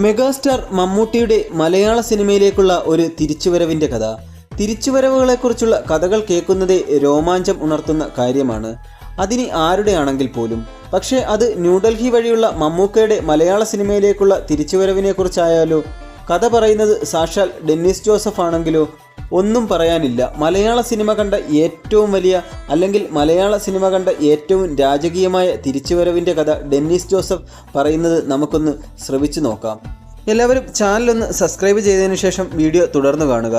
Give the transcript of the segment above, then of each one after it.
Megastar മമ്മൂട്ടിയുടെ മലയാള സിനിമയിലേക്കുള്ള ഒരു തിരിച്ചുവരവിന്റെ കഥ. തിരിച്ചുവരവുകളെക്കുറിച്ചുള്ള കഥകൾ കേൾക്കുന്നതേ രോമാഞ്ചം ഉണർത്തുന്ന കാര്യമാണ്. അതിനി ആരുടെയാണെങ്കിൽ പോലും. പക്ഷേ അത് ന്യൂഡൽഹി വഴിയുള്ള മമ്മൂക്കയുടെ മലയാള സിനിമയിലേക്കുള്ള തിരിച്ചുവരവിനെക്കുറിച്ചായാലോ കഥ പറയുന്നത് സാക്ഷാൽ ഡെന്നിസ് ജോസഫ് ആണെങ്കിലോ ഒന്നും പറയാനില്ല. മലയാള സിനിമ കണ്ട ഏറ്റവും വലിയ അല്ലെങ്കിൽ മലയാള സിനിമ കണ്ട ഏറ്റവും രാജകീയമായ തിരിച്ചുവരവിന്റെ കഥ ഡെന്നിസ് ജോസഫ് പറയുന്നത് നമുക്കൊന്ന് ശ്രവിച്ചു നോക്കാം. എല്ലാവരും ചാനലൊന്ന് സബ്സ്ക്രൈബ് ചെയ്തതിനു ശേഷം വീഡിയോ തുടർന്ന് കാണുക.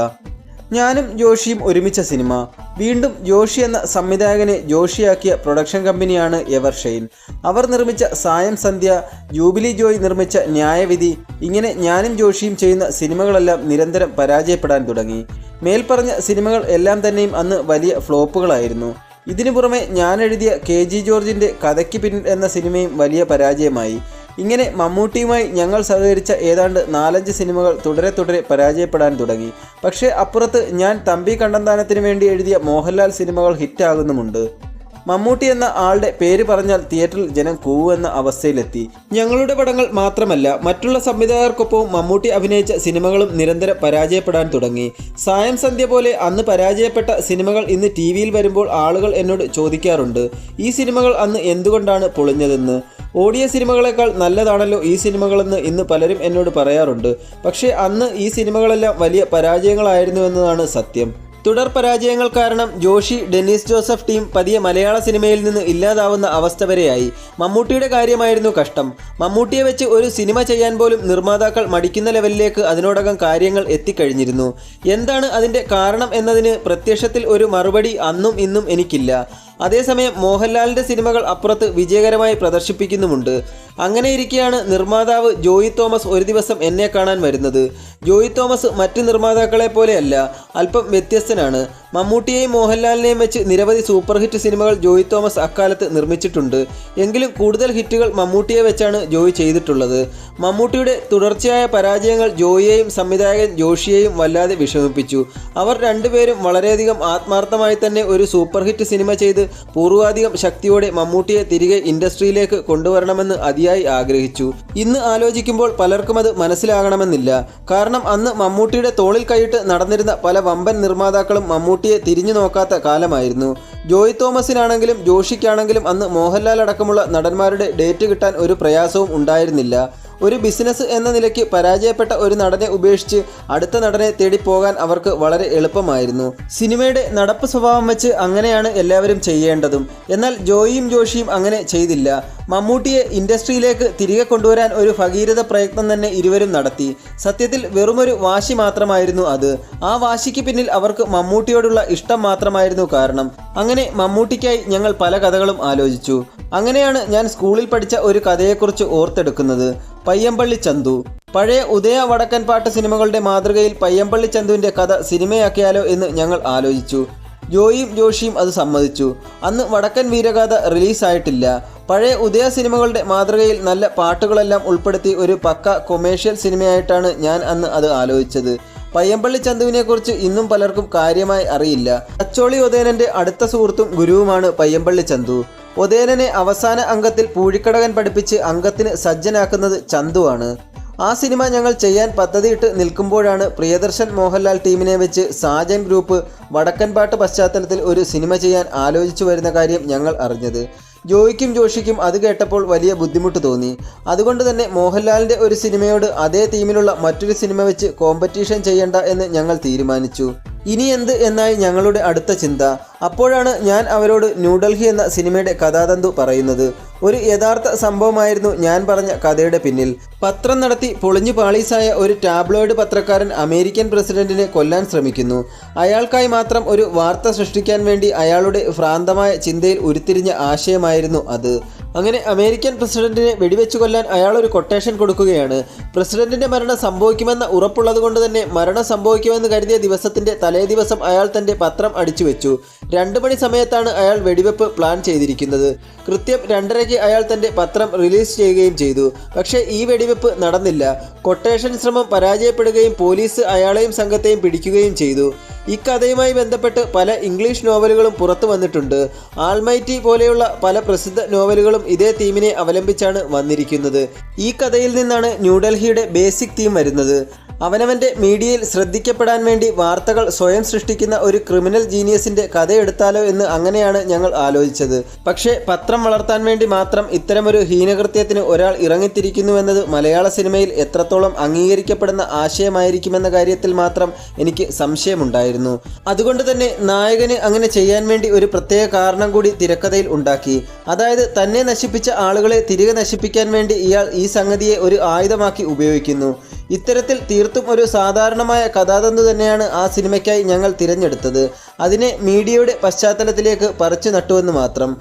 ഞാനും ജോഷിയും ഒരുമിച്ച സിനിമ. വീണ്ടും ജോഷി എന്ന സംവിധായകനെ ജോഷിയാക്കിയ പ്രൊഡക്ഷൻ കമ്പനിയാണ് എവർ ഷെയിൻ. അവർ നിർമ്മിച്ച സായം സന്ധ്യ ജൂബിലി ജോയ് നിർമ്മിച്ച ന്യായവിധി ഇങ്ങനെ ഞാനും ജോഷിയും ചെയ്യുന്ന സിനിമകളെല്ലാം നിരന്തരം പരാജയപ്പെടാൻ തുടങ്ങി. മേൽപ്പറഞ്ഞ സിനിമകൾ എല്ലാം തന്നെയും അന്ന് വലിയ ഫ്ലോപ്പുകളായിരുന്നു. ഇതിനു പുറമെ ഞാൻ എഴുതിയ കെ ജി ജോർജിന്റെ കഥയ്ക്ക് പിന്നിൽ എന്ന സിനിമയും വലിയ പരാജയമായി. ഇങ്ങനെ മമ്മൂട്ടിയുമായി ഞങ്ങൾ സഹകരിച്ച ഏതാണ്ട് നാലഞ്ച് സിനിമകൾ തുടരെ തുടരെ പരാജയപ്പെടാൻ തുടങ്ങി. പക്ഷേ അപ്പുറത്ത് ഞാൻ തമ്പി കണ്ടന്താനത്തിന് വേണ്ടി എഴുതിയ മോഹൻലാൽ സിനിമകൾ ഹിറ്റാകുന്നുമുണ്ട്. മമ്മൂട്ടി എന്ന ആളുടെ പേര് പറഞ്ഞാൽ തിയേറ്ററിൽ ജനം കൂവെന്ന അവസ്ഥയിലെത്തി. ഞങ്ങളുടെ പടങ്ങൾ മാത്രമല്ല മറ്റുള്ള സംവിധായകർക്കൊപ്പവും മമ്മൂട്ടി അഭിനയിച്ച സിനിമകളും നിരന്തരം പരാജയപ്പെടാൻ തുടങ്ങി. സായം സന്ധ്യ പോലെ അന്ന് പരാജയപ്പെട്ട സിനിമകൾ ഇന്ന് ടി വിയിൽ വരുമ്പോൾ ആളുകൾ എന്നോട് ചോദിക്കാറുണ്ട് ഈ സിനിമകൾ അന്ന് എന്തുകൊണ്ടാണ് പൊളിഞ്ഞതെന്ന്? ഓടിയ സിനിമകളെക്കാൾ നല്ലതാണല്ലോ ഈ സിനിമകളെന്ന് ഇന്ന് പലരും എന്നോട് പറയാറുണ്ട്. പക്ഷേ അന്ന് ഈ സിനിമകളെല്ലാം വലിയ പരാജയങ്ങളായിരുന്നു എന്നതാണ് സത്യം. തുടർ പരാജയങ്ങൾ കാരണം ജോഷി ഡെന്നിസ് ജോസഫ് ടീം പതിയെ മലയാള സിനിമയിൽ നിന്ന് ഇല്ലാതാവുന്ന അവസ്ഥ വരെയായി. മമ്മൂട്ടിയുടെ കാര്യമായിരുന്നു കഷ്ടം. മമ്മൂട്ടിയെ വെച്ച് ഒരു സിനിമ ചെയ്യാൻ പോലും നിർമ്മാതാക്കൾ മടിക്കുന്ന ലെവലിലേക്ക് അതിനോടകം കാര്യങ്ങൾ എത്തിക്കഴിഞ്ഞിരുന്നു. എന്താണ് അതിന്റെ കാരണം എന്നതിന് പ്രത്യക്ഷത്തിൽ ഒരു മറുപടി അന്നും ഇന്നും എനിക്കില്ല. അതേസമയം മോഹൻലാലിന്റെ സിനിമകൾ അപ്പുറത്ത് വിജയകരമായി പ്രദർശിപ്പിക്കുന്നുമുണ്ട്. അങ്ങനെ ഇരിക്കെയാണ് നിർമ്മാതാവ് ജോയി തോമസ് ഒരു ദിവസം എന്നെ കാണാൻ വരുന്നത്. ജോയി തോമസ് മറ്റ് നിർമ്മാതാക്കളെ പോലെയല്ല അല്പം വ്യത്യസ്തനാണ്. മമ്മൂട്ടിയെയും മോഹൻലാലിനെയും വെച്ച് നിരവധി സൂപ്പർ ഹിറ്റ് സിനിമകൾ ജോയി തോമസ് അക്കാലത്ത് നിർമ്മിച്ചിട്ടുണ്ട്. എങ്കിലും കൂടുതൽ ഹിറ്റുകൾ മമ്മൂട്ടിയെ വെച്ചാണ് ജോയി ചെയ്തിട്ടുള്ളത്. മമ്മൂട്ടിയുടെ തുടർച്ചയായ പരാജയങ്ങൾ ജോയിയെയും സംവിധായകൻ ജോഷിയെയും വല്ലാതെ വിഷമിപ്പിച്ചു. അവർ രണ്ടുപേരും വളരെയധികം ആത്മാർത്ഥമായി തന്നെ ഒരു സൂപ്പർ ഹിറ്റ് സിനിമ ചെയ്ത് പൂർവാധികം ശക്തിയോടെ മമ്മൂട്ടിയെ തിരികെ ഇൻഡസ്ട്രിയിലേക്ക് കൊണ്ടുവരണമെന്ന് അതിയായി ആഗ്രഹിച്ചു. ഇന്ന് ആലോചിക്കുമ്പോൾ പലർക്കും അത് മനസ്സിലാകണമെന്നില്ല. കാരണം അന്ന് മമ്മൂട്ടിയുടെ തോളിൽ കൈയിട്ട് നടന്നിരുന്ന പല വമ്പൻ നിർമ്മാതാക്കളും മമ്മൂട്ടിയെ തിരിഞ്ഞു നോക്കാത്ത കാലമായിരുന്നു. ജോയ് തോമസിനാണെങ്കിലും ജോഷിക്കാണെങ്കിലും അന്ന് മോഹൻലാൽ അടക്കമുള്ള നടന്മാരുടെ ഡേറ്റ് കിട്ടാൻ ഒരു പ്രയാസവും ഉണ്ടായിരുന്നില്ല. ഒരു ബിസിനസ് എന്ന നിലയ്ക്ക് പരാജയപ്പെട്ട ഒരു നടനെ ഉപേക്ഷിച്ച് അടുത്ത നടനെ തേടി പോകാൻ അവർക്ക് വളരെ എളുപ്പമായിരുന്നു. സിനിമയുടെ നടപ്പ് സ്വഭാവം വെച്ച് അങ്ങനെയാണ് എല്ലാവരും ചെയ്യേണ്ടതും. എന്നാൽ ജോയിയും ജോഷിയും അങ്ങനെ ചെയ്തില്ല. മമ്മൂട്ടിയെ ഇൻഡസ്ട്രിയിലേക്ക് തിരികെ കൊണ്ടുവരാൻ ഒരു ഭഗീരഥ പ്രയത്നം തന്നെ ഇരുവരും നടത്തി. സത്യത്തിൽ വെറുമൊരു വാശി മാത്രമായിരുന്നു അത്. ആ വാശിക്ക് പിന്നിൽ അവർക്ക് മമ്മൂട്ടിയോടുള്ള ഇഷ്ടം മാത്രമായിരുന്നു കാരണം. അങ്ങനെ മമ്മൂട്ടിക്കായി ഞങ്ങൾ പല കഥകളും ആലോചിച്ചു. അങ്ങനെയാണ് ഞാൻ സ്കൂളിൽ പഠിച്ച ഒരു കഥയെക്കുറിച്ച് ഓർത്തെടുക്കുന്നത്. പയ്യമ്പള്ളി ചന്തു. പഴയ ഉദയ വടക്കൻ പാട്ട് സിനിമകളുടെ മാതൃകയിൽ പയ്യമ്പള്ളി ചന്തുവിന്റെ കഥ സിനിമയാക്കിയാലോ എന്ന് ഞങ്ങൾ ആലോചിച്ചു. ജോയിയും ജോഷിയും അത് സമ്മതിച്ചു. അന്ന് വടക്കൻ വീരഗാഥ റിലീസായിട്ടില്ല. പഴയ ഉദയ സിനിമകളുടെ മാതൃകയിൽ നല്ല പാട്ടുകളെല്ലാം ഉൾപ്പെടുത്തി ഒരു പക്ക കൊമേഴ്ഷ്യൽ സിനിമയായിട്ടാണ് ഞാൻ അന്ന് അത് ആലോചിച്ചത്. പയ്യമ്പള്ളി ചന്തുവിനെക്കുറിച്ച് ഇന്നും പലർക്കും കാര്യമായി അറിയില്ല. അച്ചോളി ഉദയനന്റെ അടുത്ത സുഹൃത്തും ഗുരുവുമാണ് പയ്യമ്പള്ളി ചന്തു. ഉദയനനെ അവസാന അംഗത്തിൽ പൂഴിക്കടകൻ പഠിപ്പിച്ച് അംഗത്തിന് സജ്ജനാക്കുന്നത് ചന്തുവാണ്. ആ സിനിമ ഞങ്ങൾ ചെയ്യാൻ പദ്ധതിയിട്ട് നിൽക്കുമ്പോഴാണ് പ്രിയദർശൻ മോഹൻലാൽ ടീമിനെ വെച്ച് സാജൻ ഗ്രൂപ്പ് വടക്കൻപാട്ട് പശ്ചാത്തലത്തിൽ ഒരു സിനിമ ചെയ്യാൻ ആലോചിച്ചു വരുന്ന കാര്യം ഞങ്ങൾ അറിഞ്ഞത്. ജോയിക്കും ജോഷിക്കും അത് കേട്ടപ്പോൾ വലിയ ബുദ്ധിമുട്ട് തോന്നി. അതുകൊണ്ട് തന്നെ മോഹൻലാലിന്റെ ഒരു സിനിമയോട് അതേ തീമിലുള്ള മറ്റൊരു സിനിമ വെച്ച് കോമ്പറ്റീഷൻ ചെയ്യണ്ട എന്ന് ഞങ്ങൾ തീരുമാനിച്ചു. ഇനി എന്ത് എന്നായി ഞങ്ങളുടെ അടുത്ത ചിന്ത. അപ്പോഴാണ് ഞാൻ അവരോട് ന്യൂഡൽഹി എന്ന സിനിമയുടെ കഥാതന്തു പറയുന്നത്. ഒരു യഥാർത്ഥ സംഭവമായിരുന്നു ഞാൻ പറഞ്ഞ കഥയുടെ പിന്നിൽ. പത്രം നടത്തി പൊളിഞ്ഞു പാളീസായ ഒരു ടാബ്ലോയിഡ് പത്രക്കാരൻ അമേരിക്കൻ പ്രസിഡന്റിനെ കൊല്ലാൻ ശ്രമിക്കുന്നു. അയാൾക്കായി മാത്രം ഒരു വാർത്ത സൃഷ്ടിക്കാൻ വേണ്ടി അയാളുടെ ഭ്രാന്തമായ ചിന്തയിൽ ഉരുത്തിരിഞ്ഞ ആശയമായിരുന്നു അത്. അങ്ങനെ അമേരിക്കൻ പ്രസിഡന്റിനെ വെടിവെച്ചു കൊല്ലാൻ അയാൾ ഒരു കൊട്ടേഷൻ കൊടുക്കുകയാണ്. പ്രസിഡന്റിന്റെ മരണം സംഭവിക്കുമെന്ന ഉറപ്പുള്ളത് കൊണ്ട് തന്നെ മരണം സംഭവിക്കുമെന്ന് കരുതിയ ദിവസത്തിന്റെ തലേ ദിവസം അയാൾ തന്റെ പത്രം അടിച്ചു വെച്ചു. രണ്ടു മണി സമയത്താണ് അയാൾ വെടിവെപ്പ് പ്ലാൻ ചെയ്തിരിക്കുന്നത്. കൃത്യം രണ്ടരയ്ക്ക് അയാൾ തന്റെ പത്രം റിലീസ് ചെയ്യുകയും ചെയ്തു. പക്ഷേ ഈ വെടിവെപ്പ് നടന്നില്ല. കൊട്ടേഷൻ ശ്രമം പരാജയപ്പെടുകയും പോലീസ് അയാളെയും സംഘത്തെയും പിടിക്കുകയും ചെയ്തു. ഈ കഥയുമായി ബന്ധപ്പെട്ട് പല ഇംഗ്ലീഷ് നോവലുകളും പുറത്തു വന്നിട്ടുണ്ട്. ആൾമൈറ്റി പോലെയുള്ള പല പ്രസിദ്ധ നോവലുകളും ഇതേ തീമിനെ അവലംബിച്ചാണ് വന്നിരിക്കുന്നത്. ഈ കഥയിൽ നിന്നാണ് ന്യൂഡൽഹിയുടെ ബേസിക് തീം വരുന്നത്. അവനവന്റെ മീഡിയയിൽ ശ്രദ്ധിക്കപ്പെടാൻ വേണ്ടി വാർത്തകൾ സ്വയം സൃഷ്ടിക്കുന്ന ഒരു ക്രിമിനൽ ജീനിയസിന്റെ കഥയെടുത്താലോ എന്ന് അങ്ങനെയാണ് ഞങ്ങൾ ആലോചിച്ചത്. പക്ഷേ പത്രം വളർത്താൻ വേണ്ടി മാത്രം ഇത്തരമൊരു ഹീനകൃത്യത്തിന് ഒരാൾ ഇറങ്ങിത്തിരിക്കുന്നുവെന്നത് മലയാള സിനിമയിൽ എത്രത്തോളം അംഗീകരിക്കപ്പെടുന്ന ആശയമായിരിക്കുമെന്ന കാര്യത്തിൽ മാത്രം എനിക്ക് സംശയമുണ്ടായിരുന്നു. അതുകൊണ്ട് തന്നെ നായകന് അങ്ങനെ ചെയ്യാൻ വേണ്ടി ഒരു പ്രത്യേക കാരണം കൂടി തിരക്കഥയിൽ ഉണ്ടാക്കി. അതായത് തന്നെ നശിപ്പിച്ച ആളുകളെ തിരികെ നശിപ്പിക്കാൻ വേണ്ടി ഇയാൾ ഈ സംഗതിയെ ഒരു ആയുധമാക്കി ഉപയോഗിക്കുന്നു. ഇത്തരത്തിൽ തീർത്തും ഒരു സാധാരണമായ കഥാതന്തു തന്നെയാണ് ആ സിനിമയ്ക്കായി ഞങ്ങൾ തിരഞ്ഞെടുത്തത്. അതിനെ മീഡിയയുടെ പശ്ചാത്തലത്തിലേക്ക് പറിച്ചു നട്ടുവെന്ന് മാത്രം.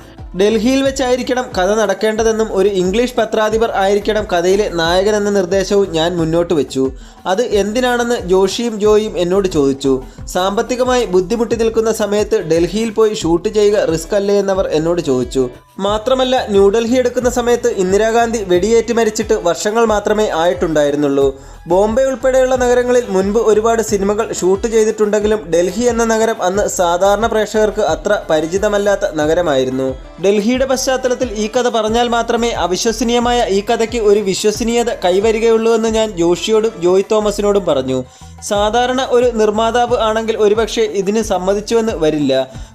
ഡൽഹിയിൽ വെച്ചായിരിക്കണം കഥ നടക്കേണ്ടതെന്നും ഒരു ഇംഗ്ലീഷ് പത്രാധിപർ ആയിരിക്കണം കഥയിലെ നായകൻ എന്ന നിർദ്ദേശവും ഞാൻ മുന്നോട്ട് വെച്ചു. അത് എന്തിനാണെന്ന് ജോഷിയും ജോയിയും എന്നോട് ചോദിച്ചു. സാമ്പത്തികമായി ബുദ്ധിമുട്ടി നിൽക്കുന്ന സമയത്ത് ഡൽഹിയിൽ പോയി ഷൂട്ട് ചെയ്യുക റിസ്ക് അല്ലേ എന്നവർ എന്നോട് ചോദിച്ചു. മാത്രമല്ല ന്യൂഡൽഹി എടുക്കുന്ന സമയത്ത് ഇന്ദിരാഗാന്ധി വെടിയേറ്റ് മരിച്ചിട്ട് വർഷങ്ങൾ മാത്രമേ ആയിട്ടുണ്ടായിരുന്നുള്ളൂ. ബോംബെ ഉൾപ്പെടെയുള്ള നഗരങ്ങളിൽ മുൻപ് ഒരുപാട് സിനിമകൾ ഷൂട്ട് ചെയ്തിട്ടുണ്ടെങ്കിലും ഡൽഹി എന്ന നഗരം അന്ന് സാധാരണ പ്രേക്ഷകർക്ക് അത്ര പരിചിതമല്ലാത്ത നഗരമായിരുന്നു. ഡൽഹിയുടെ പശ്ചാത്തലത്തിൽ ഈ കഥ പറഞ്ഞാൽ മാത്രമേ അവിശ്വസനീയമായ ഈ കഥയ്ക്ക് ഒരു വിശ്വസനീയത കൈവരികയുള്ളൂ എന്ന് ഞാൻ ജോഷിയോടും ജോയ് തോമസിനോടും പറഞ്ഞു. സാധാരണ ഒരു നിർമ്മാതാവ് ആണെങ്കിൽ ഒരുപക്ഷെ ഇതിന് സമ്മതിച്ചുവെന്ന് വരില്ല.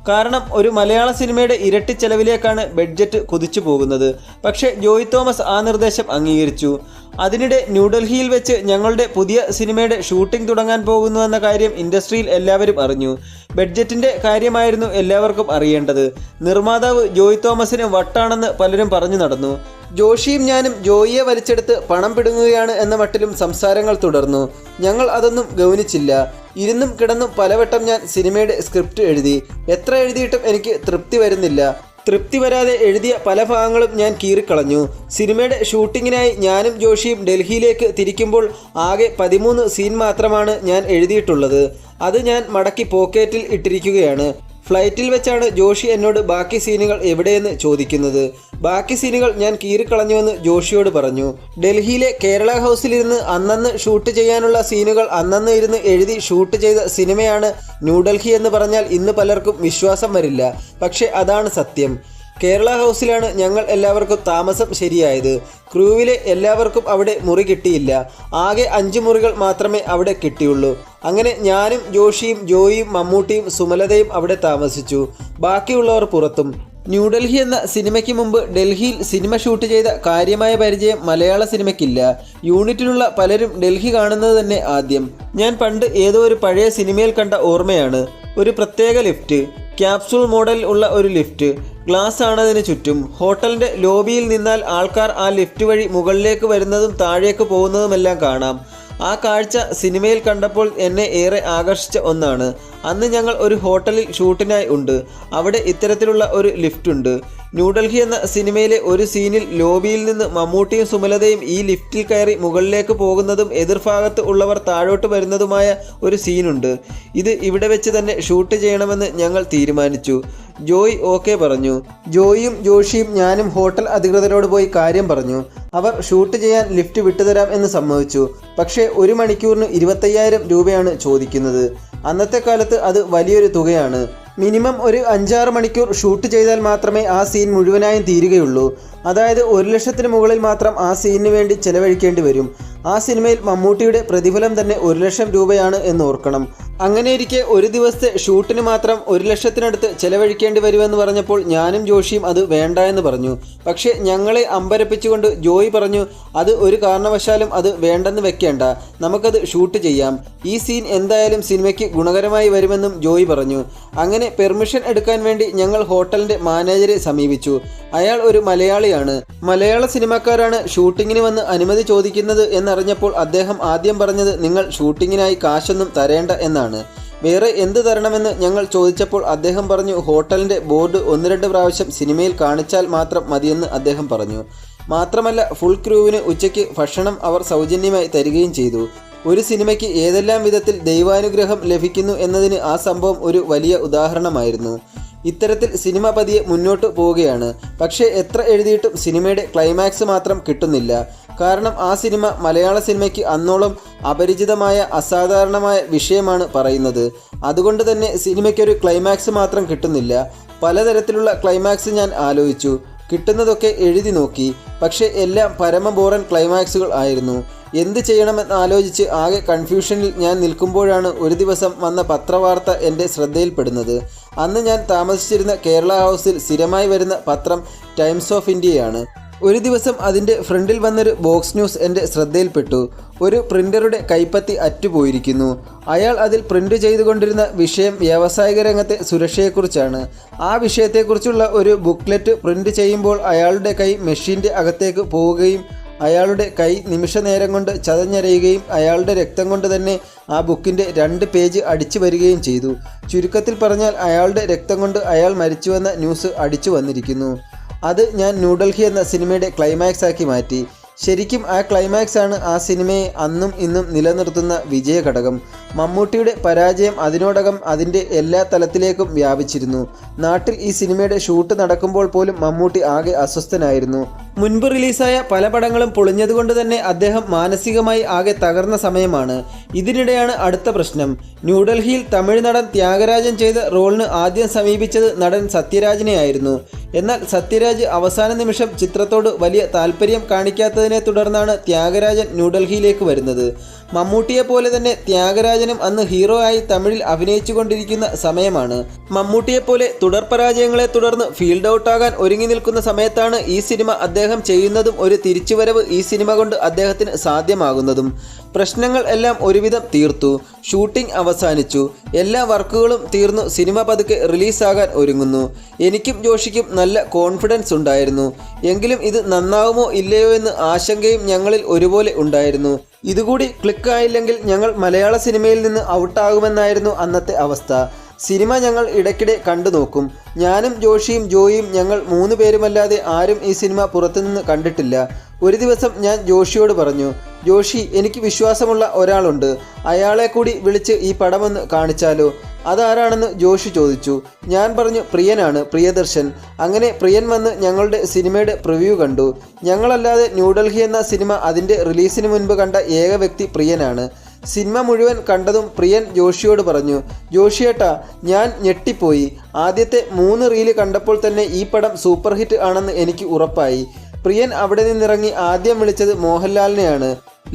കാരണം ഒരു മലയാള സിനിമയുടെ ഇരട്ടി ചെലവിലേക്കാണ് ബഡ്ജറ്റ് കുതിച്ചു പോകുന്നത്. പക്ഷേ ജോയ് തോമസ് ആ നിർദ്ദേശം അംഗീകരിച്ചു. അതിനിടെ ന്യൂഡൽഹിയിൽ വെച്ച് ഞങ്ങളുടെ പുതിയ സിനിമയുടെ ഷൂട്ടിംഗ് തുടങ്ങാൻ പോകുന്നുവെന്ന കാര്യം ഇൻഡസ്ട്രിയിൽ എല്ലാവരും അറിഞ്ഞു. ബഡ്ജറ്റിന്റെ കാര്യമായിരുന്നു എല്ലാവർക്കും അറിയേണ്ടത്. നിർമ്മാതാവ് ജോയ് തോമസിന് വട്ടാണെന്ന് പലരും പറഞ്ഞു നടന്നു. ജോഷിയും ഞാനും ജോയിയെ വലിച്ചെടുത്ത് പണം പിടുങ്ങുകയാണ് എന്ന മട്ടിലും സംസാരങ്ങൾ തുടർന്നു. ഞങ്ങൾ അതൊന്നും ഗൗനിച്ചില്ല. ഇരുന്നും കിടന്നും പലവട്ടം ഞാൻ സിനിമയുടെ സ്ക്രിപ്റ്റ് എഴുതി. എത്ര എഴുതിയിട്ടും എനിക്ക് തൃപ്തി വരുന്നില്ല. തൃപ്തി വരാതെ എഴുതിയ പല ഭാഗങ്ങളും ഞാൻ കീറിക്കളഞ്ഞു. സിനിമയുടെ ഷൂട്ടിങ്ങിനായി ഞാനും ജോഷിയും ഡൽഹിയിലേക്ക് തിരിക്കുമ്പോൾ ആകെ പതിമൂന്ന് സീൻ മാത്രമാണ് ഞാൻ എഴുതിയിട്ടുള്ളത്. അത് ഞാൻ മടക്കി പോക്കറ്റിൽ ഇട്ടിരിക്കുകയാണ്. ഫ്ലൈറ്റിൽ വെച്ചാണ് ജോഷി എന്നോട് ബാക്കി സീനുകൾ എവിടെയെന്ന് ചോദിക്കുന്നത്. ബാക്കി സീനുകൾ ഞാൻ കീറിക്കളഞ്ഞുവെന്ന് ജോഷിയോട് പറഞ്ഞു. ഡൽഹിയിലെ കേരള ഹൗസിലിരുന്ന് അന്നന്ന് ഷൂട്ട് ചെയ്യാനുള്ള സീനുകൾ അന്നന്ന് ഇരുന്ന് എഴുതി ഷൂട്ട് ചെയ്ത സിനിമയാണ് ന്യൂഡൽഹി എന്ന് പറഞ്ഞാൽ ഇന്ന് പലർക്കും വിശ്വാസം വരില്ല. പക്ഷേ അതാണ് സത്യം. കേരള ഹൗസിലാണ് ഞങ്ങൾ എല്ലാവർക്കും താമസം ശരിയായത്. ക്രൂവിലെ എല്ലാവർക്കും അവിടെ മുറി കിട്ടിയില്ല. ആകെ അഞ്ച് മുറികൾ മാത്രമേ അവിടെ കിട്ടിയുള്ളൂ. അങ്ങനെ ഞാനും ജോഷിയും ജോയിയും മമ്മൂട്ടിയും സുമലതയും അവിടെ താമസിച്ചു. ബാക്കിയുള്ളവർ പുറത്തും. ന്യൂഡൽഹി എന്ന സിനിമയ്ക്ക് മുമ്പ് ഡൽഹിയിൽ സിനിമ ഷൂട്ട് ചെയ്ത കാര്യമായ പരിചയം മലയാള സിനിമയ്ക്കില്ല. യൂണിറ്റിലുള്ള പലരും ഡൽഹി കാണുന്നത് തന്നെ ആദ്യം. ഞാൻ പണ്ട് ഏതോ ഒരു പഴയ സിനിമയിൽ കണ്ട ഓർമ്മയാണ്. ഒരു പ്രത്യേക ലിഫ്റ്റ്. ക്യാപ്സൂൾ മോഡൽ ഉള്ള ഒരു ലിഫ്റ്റ്. ഗ്ലാസ് ആണതിന് ചുറ്റും. ഹോട്ടലിന്റെ ലോബിയിൽ നിന്നാൽ ആൾക്കാർ ആ ലിഫ്റ്റ് വഴി മുകളിലേക്ക് വരുന്നതും താഴേക്ക് പോകുന്നതുമെല്ലാം കാണാം. ആ കാഴ്ച സിനിമയിൽ കണ്ടപ്പോൾ എന്നെ ഏറെ ആകർഷിച്ച ഒന്നാണ്. അന്ന് ഞങ്ങൾ ഒരു ഹോട്ടലിൽ ഷൂട്ടിനായി ഉണ്ട്. അവിടെ ഇത്തരത്തിലുള്ള ഒരു ലിഫ്റ്റ് ഉണ്ട്. ന്യൂഡൽഹി എന്ന സിനിമയിലെ ഒരു സീനിൽ ലോബിയിൽ നിന്ന് മമ്മൂട്ടിയും സുമലതയും ഈ ലിഫ്റ്റിൽ കയറി മുകളിലേക്ക് പോകുന്നതും എതിർഭാഗത്ത് ഉള്ളവർ താഴോട്ട് വരുന്നതുമായ ഒരു സീനുണ്ട്. ഇത് ഇവിടെ വെച്ച് തന്നെ ഷൂട്ട് ചെയ്യണമെന്ന് ഞങ്ങൾ തീരുമാനിച്ചു. ജോയ് ഓക്കെ പറഞ്ഞു. ജോയിയും ജോഷിയും ഞാനും ഹോട്ടൽ അധികൃതരോട് പോയി കാര്യം പറഞ്ഞു. അവർ ഷൂട്ട് ചെയ്യാൻ ലിഫ്റ്റ് വിട്ടുതരാം എന്ന് സമ്മതിച്ചു. പക്ഷേ ഒരു മണിക്കൂറിന് ഇരുപത്തയ്യായിരം രൂപയാണ് ചോദിക്കുന്നത്. അന്നത്തെ കാലത്ത് അത് വലിയൊരു തുകയാണ്. മിനിമം ഒരു അഞ്ചാറ് മണിക്കൂർ ഷൂട്ട് ചെയ്താൽ മാത്രമേ ആ സീൻ മുഴുവനായും തീരുകയുള്ളൂ. അതായത് ഒരു ലക്ഷത്തിന് മുകളിൽ മാത്രം ആ സീനിന് വേണ്ടി ചെലവഴിക്കേണ്ടി വരും. ആ സിനിമയിൽ മമ്മൂട്ടിയുടെ പ്രതിഫലം തന്നെ ഒരു ലക്ഷം രൂപയാണ് എന്ന് ഓർക്കണം. അങ്ങനെയിരിക്കെ ഒരു ദിവസത്തെ ഷൂട്ടിന് മാത്രം ഒരു ലക്ഷത്തിനടുത്ത് ചെലവഴിക്കേണ്ടി വരുമെന്ന് പറഞ്ഞപ്പോൾ ഞാനും ജോഷിയും അത് വേണ്ട എന്ന് പറഞ്ഞു. പക്ഷേ ഞങ്ങളെ അമ്പരപ്പിച്ചുകൊണ്ട് ജോയി പറഞ്ഞു അത് ഒരു കാരണവശാലും അത് വേണ്ടെന്ന് വെക്കേണ്ട. നമുക്കത് ഷൂട്ട് ചെയ്യാം. ഈ സീൻ എന്തായാലും സിനിമയ്ക്ക് ഗുണകരമായി വരുമെന്നും ജോയി പറഞ്ഞു. അങ്ങനെ പെർമിഷൻ എടുക്കാൻ വേണ്ടി ഞങ്ങൾ ഹോട്ടലിന്റെ മാനേജരെ സമീപിച്ചു. അയാൾ ഒരു മലയാളിയാണ്. മലയാള സിനിമാക്കാരാണ് ഷൂട്ടിങ്ങിന് വന്ന് അനുമതി ചോദിക്കുന്നത് എന്നറിഞ്ഞപ്പോൾ അദ്ദേഹം ആദ്യം പറഞ്ഞത് നിങ്ങൾ ഷൂട്ടിങ്ങിനായി കാശൊന്നും തരേണ്ട എന്നാണ്. വേറെ എന്ത് തരണമെന്ന് ഞങ്ങൾ ചോദിച്ചപ്പോൾ അദ്ദേഹം പറഞ്ഞു ഹോട്ടലിന്റെ ബോർഡ് ഒന്ന് രണ്ട് പ്രാവശ്യം സിനിമയിൽ കാണിച്ചാൽ മാത്രം മതിയെന്ന് അദ്ദേഹം പറഞ്ഞു. മാത്രമല്ല ഫുൾ ക്രൂവിന് ഉച്ചയ്ക്ക് ഭക്ഷണം അവർ സൗജന്യമായി തരികയും ചെയ്തു. ഒരു സിനിമയ്ക്ക് ഏതെല്ലാം വിധത്തിൽ ദൈവാനുഗ്രഹം ലഭിക്കുന്നു എന്നതിന് ആ സംഭവം ഒരു വലിയ ഉദാഹരണമായിരുന്നു. ഇത്തരത്തിൽ സിനിമ പതിയെ മുന്നോട്ട് പോവുകയാണ്. പക്ഷേ എത്ര എഴുതിയിട്ടും സിനിമയുടെ ക്ലൈമാക്സ് മാത്രം കിട്ടുന്നില്ല. കാരണം ആ സിനിമ മലയാള സിനിമയ്ക്ക് അന്നോളം അപരിചിതമായ അസാധാരണമായ വിഷയമാണ് പറയുന്നത്. അതുകൊണ്ട് തന്നെ സിനിമയ്ക്കൊരു ക്ലൈമാക്സ് മാത്രം കിട്ടുന്നില്ല. പലതരത്തിലുള്ള ക്ലൈമാക്സ് ഞാൻ ആലോചിച്ചു. കിട്ടുന്നതൊക്കെ എഴുതി നോക്കി. പക്ഷേ എല്ലാം പരമബോറൻ ക്ലൈമാക്സുകൾ ആയിരുന്നു. എന്ത് ചെയ്യണമെന്ന് ആലോചിച്ച് ആകെ കൺഫ്യൂഷനിൽ ഞാൻ നിൽക്കുമ്പോഴാണ് ഒരു ദിവസം വന്ന പത്രവാർത്ത എന്റെ ശ്രദ്ധയിൽപ്പെടുന്നത്. അന്ന് ഞാൻ താമസിച്ചിരുന്ന കേരള ഹൗസിൽ സ്ഥിരമായി വരുന്ന പത്രം ടൈംസ് ഓഫ് ഇന്ത്യയാണ്. ഒരു ദിവസം അതിന്റെ ഫ്രണ്ടിൽ വന്നൊരു ബോക്സ് ന്യൂസ് എന്റെ ശ്രദ്ധയിൽപ്പെട്ടു. ഒരു പ്രിന്ററുടെ കൈപ്പത്തി അറ്റുപോയിരിക്കുന്നു. അയാൾ അതിൽ പ്രിന്റ് ചെയ്തുകൊണ്ടിരുന്ന വിഷയം വ്യാവസായിക രംഗത്തെ സുരക്ഷയെക്കുറിച്ചാണ്. ആ വിഷയത്തെക്കുറിച്ചുള്ള ഒരു ബുക്ക്ലെറ്റ് പ്രിന്റ് ചെയ്യുമ്പോൾ അയാളുടെ കൈ മെഷീന്റെ അകത്തേക്ക് പോവുകയും അയാളുടെ കൈ നിമിഷനേരം കൊണ്ട് ചതഞ്ഞരയുകയും അയാളുടെ രക്തം കൊണ്ട് തന്നെ ആ ബുക്കിന്റെ രണ്ട് പേജ് അടിച്ചു വരികയും ചെയ്തു. ചുരുക്കത്തിൽ പറഞ്ഞാൽ അയാളുടെ രക്തം കൊണ്ട് അയാൾ മരിച്ചുവെന്ന ന്യൂസ് അടിച്ചു വന്നിരിക്കുന്നു. അത് ഞാൻ ന്യൂഡൽഹി എന്ന സിനിമയുടെ ക്ലൈമാക്സ് ആക്കി മാറ്റി. ശരിക്കും ആ ക്ലൈമാക്സ് ആണ് ആ സിനിമയെ അന്നും ഇന്നും നിലനിർത്തുന്ന വിജയഘടകം. മമ്മൂട്ടിയുടെ പരാജയം അതിനോടകം അതിന്റെ എല്ലാ തലത്തിലേക്കും വ്യാപിച്ചിരുന്നു. നാട്ടിൽ ഈ സിനിമയുടെ ഷൂട്ട് നടക്കുമ്പോൾ പോലും മമ്മൂട്ടി ആകെ അസ്വസ്ഥനായിരുന്നു. മുൻപ് റിലീസായ പല പടങ്ങളും പൊളിഞ്ഞതുകൊണ്ട് തന്നെ അദ്ദേഹം മാനസികമായി ആകെ തകർന്ന സമയമാണ്. ഇതിനിടെയാണ് അടുത്ത പ്രശ്നം. ന്യൂഡൽഹിയിൽ തമിഴ് നടൻ ത്യാഗരാജൻ ചെയ്ത റോളിന് ആദ്യം സമീപിച്ചത് നടൻ സത്യരാജിനെയായിരുന്നു എന്നാൽ സത്യരാജ് അവസാന നിമിഷം ചിത്രത്തോട് വലിയ താല്പര്യം കാണിക്കാത്തതിനെ തുടർന്നാണ് ത്യാഗരാജൻ ന്യൂഡൽഹിയിലേക്ക് വരുന്നത്. മമ്മൂട്ടിയെ പോലെ തന്നെ ത്യാഗരാജനും അന്ന് ഹീറോ ആയി തമിഴിൽ അഭിനയിച്ചുകൊണ്ടിരിക്കുന്ന സമയമാണ്. മമ്മൂട്ടിയെ പോലെ തുടർ പരാജയങ്ങളെ തുടർന്ന് ഫീൽഡ് ഔട്ടാകാൻ ഒരുങ്ങി നിൽക്കുന്ന സമയത്താണ് ഈ സിനിമ അദ്ദേഹം ചെയ്യുന്നതും ഒരു തിരിച്ചുവരവ് ഈ സിനിമ കൊണ്ട് അദ്ദേഹത്തിന് സാധ്യമാകുന്നതും. പ്രശ്നങ്ങൾ എല്ലാം ഒരുവിധം തീർത്തു. ഷൂട്ടിംഗ് അവസാനിച്ചു. എല്ലാ വർക്കുകളും തീർന്നു. സിനിമ പതുക്കെ റിലീസാകാൻ ഒരുങ്ങുന്നു. എനിക്കും ജോഷിക്കും നല്ല കോൺഫിഡൻസ് ഉണ്ടായിരുന്നു. എങ്കിലും ഇത് നന്നാവുമോ ഇല്ലയോ എന്ന് ആശങ്കയും ഞങ്ങളിൽ ഒരുപോലെ ഉണ്ടായിരുന്നു. ഇതുകൂടി ക്ലിക്ക് ആയില്ലെങ്കിൽ ഞങ്ങൾ മലയാള സിനിമയിൽ നിന്ന് ഔട്ടാകുമെന്നായിരുന്നു അന്നത്തെ അവസ്ഥ. സിനിമ ഞങ്ങൾ ഇടയ്ക്കിടെ കണ്ടു നോക്കും. ഞാനും ജോഷിയും ജോയിയും ഞങ്ങൾ മൂന്ന് പേരുമല്ലാതെ ആരും ഈ സിനിമ പുറത്തുനിന്ന് കണ്ടിട്ടില്ല. ഒരു ദിവസം ഞാൻ ജോഷിയോട് പറഞ്ഞു ജോഷി എനിക്ക് വിശ്വാസമുള്ള ഒരാളുണ്ട്. അയാളെ കൂടി വിളിച്ച് ഈ പടമൊന്ന് കാണിച്ചാലോ? അതാരാണെന്ന് ജോഷി ചോദിച്ചു. ഞാൻ പറഞ്ഞു പ്രിയനാണ് പ്രിയദർശൻ. അങ്ങനെ പ്രിയൻ വന്ന് ഞങ്ങളുടെ സിനിമയുടെ പ്രിവ്യൂ കണ്ടു. ഞങ്ങളല്ലാതെ ന്യൂഡൽഹി എന്ന സിനിമ അതിന്റെ റിലീസിന് മുൻപ് കണ്ട ഏക വ്യക്തി പ്രിയനാണ്. സിനിമ മുഴുവൻ കണ്ടതും പ്രിയൻ ജോഷിയോട് പറഞ്ഞു ജോഷിയേട്ടാ ഞാൻ ഞെട്ടിപ്പോയി. ആദ്യത്തെ മൂന്ന് റീൽ കണ്ടപ്പോൾ തന്നെ ഈ പടം സൂപ്പർ ഹിറ്റ് ആണെന്ന് എനിക്ക് ഉറപ്പായി. പ്രിയൻ അവിടെ നിന്നിറങ്ങി ആദ്യം വിളിച്ചത് മോഹൻലാലിനെയാണ്.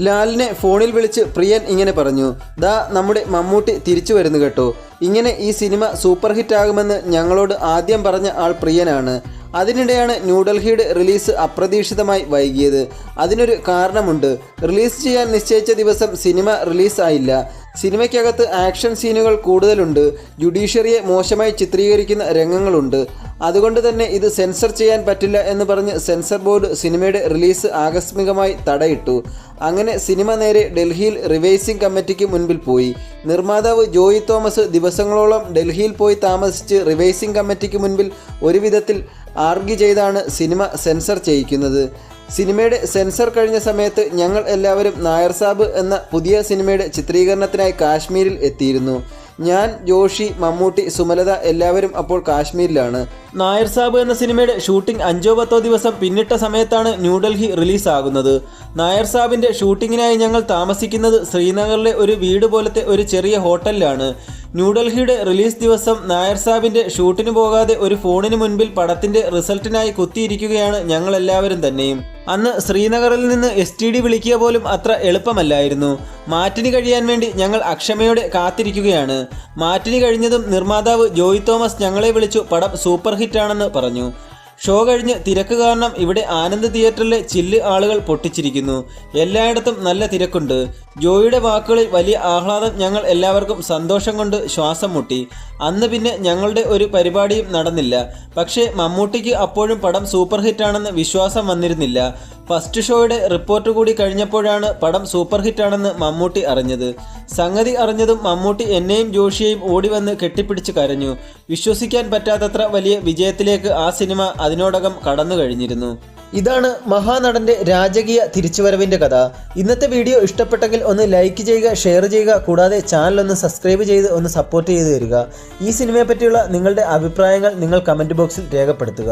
ലാലിനെ ഫോണിൽ വിളിച്ച് പ്രിയൻ ഇങ്ങനെ പറഞ്ഞു ദാ നമ്മുടെ മമ്മൂട്ടി തിരിച്ചു വരുന്നു കേട്ടോ. ഇങ്ങനെ ഈ സിനിമ സൂപ്പർ ഹിറ്റ് ആകുമെന്ന് ഞങ്ങളോട് ആദ്യം പറഞ്ഞ ആൾ പ്രിയനാണ്. അതിനിടെയാണ് ന്യൂഡൽഹിയുടെ റിലീസ് അപ്രതീക്ഷിതമായി വൈകിയത്. അതിനൊരു കാരണമുണ്ട്. റിലീസ് ചെയ്യാൻ നിശ്ചയിച്ച ദിവസം സിനിമ റിലീസ് ആയില്ല സിനിമയ്ക്കകത്ത് ആക്ഷൻ സീനുകൾ കൂടുതലുണ്ട്. ജുഡീഷ്യറിയെ മോശമായി ചിത്രീകരിക്കുന്ന രംഗങ്ങളുണ്ട്. അതുകൊണ്ട് തന്നെ ഇത് സെൻസർ ചെയ്യാൻ പറ്റില്ല എന്ന് പറഞ്ഞ് സെൻസർ ബോർഡ് സിനിമയുടെ റിലീസ് ആകസ്മികമായി തടയിട്ടു. അങ്ങനെ സിനിമ നേരെ ഡൽഹിയിൽ റിവൈസിംഗ് കമ്മിറ്റിക്ക് മുൻപിൽ പോയി. നിർമ്മാതാവ് ജോയി തോമസ് ദിവസങ്ങളോളം ഡൽഹിയിൽ പോയി താമസിച്ച് റിവൈസിംഗ് കമ്മിറ്റിക്ക് മുൻപിൽ ഒരു വിധത്തിൽ ആർഗ്യ ചെയ്താണ് സിനിമ സെൻസർ ചെയ്യിക്കുന്നത്. സിനിമയുടെ സെൻസർ കഴിഞ്ഞ സമയത്ത് ഞങ്ങൾ എല്ലാവരും നായർ സാബ് എന്ന പുതിയ സിനിമയുടെ ചിത്രീകരണത്തിനായി കാശ്മീരിൽ എത്തിയിരുന്നു. ഞാൻ ജോഷി മമ്മൂട്ടി സുമലത എല്ലാവരും അപ്പോൾ കാശ്മീരിലാണ്. നായർ സാബ് എന്ന സിനിമയുടെ ഷൂട്ടിംഗ് അഞ്ചോ പത്തോ ദിവസം പിന്നിട്ട സമയത്താണ് ന്യൂഡൽഹി റിലീസാകുന്നത്. നായർ സാബിന്റെ ഷൂട്ടിങ്ങിനായി ഞങ്ങൾ താമസിക്കുന്നത് ശ്രീനഗറിലെ ഒരു വീട് പോലത്തെ ഒരു ചെറിയ ഹോട്ടലിലാണ്. ന്യൂഡൽഹിയുടെ റിലീസ് ദിവസം നായർ സാബിന്റെ ഷൂട്ടിന് പോകാതെ ഒരു ഫോണിന് മുൻപിൽ പടത്തിന്റെ റിസൾട്ടിനായി കുത്തിയിരിക്കുകയാണ് ഞങ്ങൾ എല്ലാവരും തന്നെയും. അന്ന് ശ്രീനഗറിൽ നിന്ന് എസ് ടി ഡി വിളിക്കുക പോലും അത്ര എളുപ്പമല്ലായിരുന്നു. മാറ്റിന് കഴിയാൻ വേണ്ടി ഞങ്ങൾ അക്ഷമയോടെ കാത്തിരിക്കുകയാണ്. മാറ്റിന് കഴിഞ്ഞതും നിർമ്മാതാവ് ജോയ് തോമസ് ഞങ്ങളെ വിളിച്ചു പടം സൂപ്പർ ഹിറ്റാണെന്ന് പറഞ്ഞു. ഷോ കഴിഞ്ഞ് തിരക്ക് കാരണം ഇവിടെ ആനന്ദ് തിയേറ്ററിലെ ചില്ല് ആളുകൾ പൊട്ടിച്ചിരിക്കുന്നു. എല്ലായിടത്തും നല്ല തിരക്കുണ്ട്. ജോയിയുടെ വാക്കുകളിൽ വലിയ ആഹ്ലാദം ഞങ്ങൾ എല്ലാവർക്കും സന്തോഷം കൊണ്ട് ശ്വാസം മുട്ടി. അന്ന് പിന്നെ ഞങ്ങളുടെ ഒരു പരിപാടിയും നടന്നില്ല. പക്ഷേ മമ്മൂട്ടിക്ക് അപ്പോഴും പടം സൂപ്പർ ഹിറ്റാണെന്ന് വിശ്വാസം വന്നിരുന്നില്ല. ഫസ്റ്റ് ഷോയുടെ റിപ്പോർട്ട് കൂടി കഴിഞ്ഞപ്പോഴാണ് പടം സൂപ്പർ ഹിറ്റാണെന്ന് മമ്മൂട്ടി അറിഞ്ഞത്. സംഗതി അറിഞ്ഞതും മമ്മൂട്ടി എന്നെയും ജോഷിയെയും ഓടി വന്ന് കെട്ടിപ്പിടിച്ച് കരഞ്ഞു. വിശ്വസിക്കാൻ പറ്റാത്തത്ര വലിയ വിജയത്തിലേക്ക് ആ സിനിമ അതിനോടകം കടന്നു കഴിഞ്ഞിരുന്നു. ഇതാണ് മഹാനടന്റെ രാജകീയ തിരിച്ചുവരവിന്റെ കഥ. ഇന്നത്തെ വീഡിയോ ഇഷ്ടപ്പെട്ടെങ്കിൽ ഒന്ന് ലൈക്ക് ചെയ്യുക ഷെയർ ചെയ്യുക കൂടാതെ ചാനൽ ഒന്ന് സബ്സ്ക്രൈബ് ചെയ്ത് ഒന്ന് സപ്പോർട്ട് ചെയ്ത് തരിക. ഈ സിനിമയെപ്പറ്റിയുള്ള നിങ്ങളുടെ അഭിപ്രായങ്ങൾ നിങ്ങൾ കമന്റ് ബോക്സിൽ രേഖപ്പെടുത്തുക.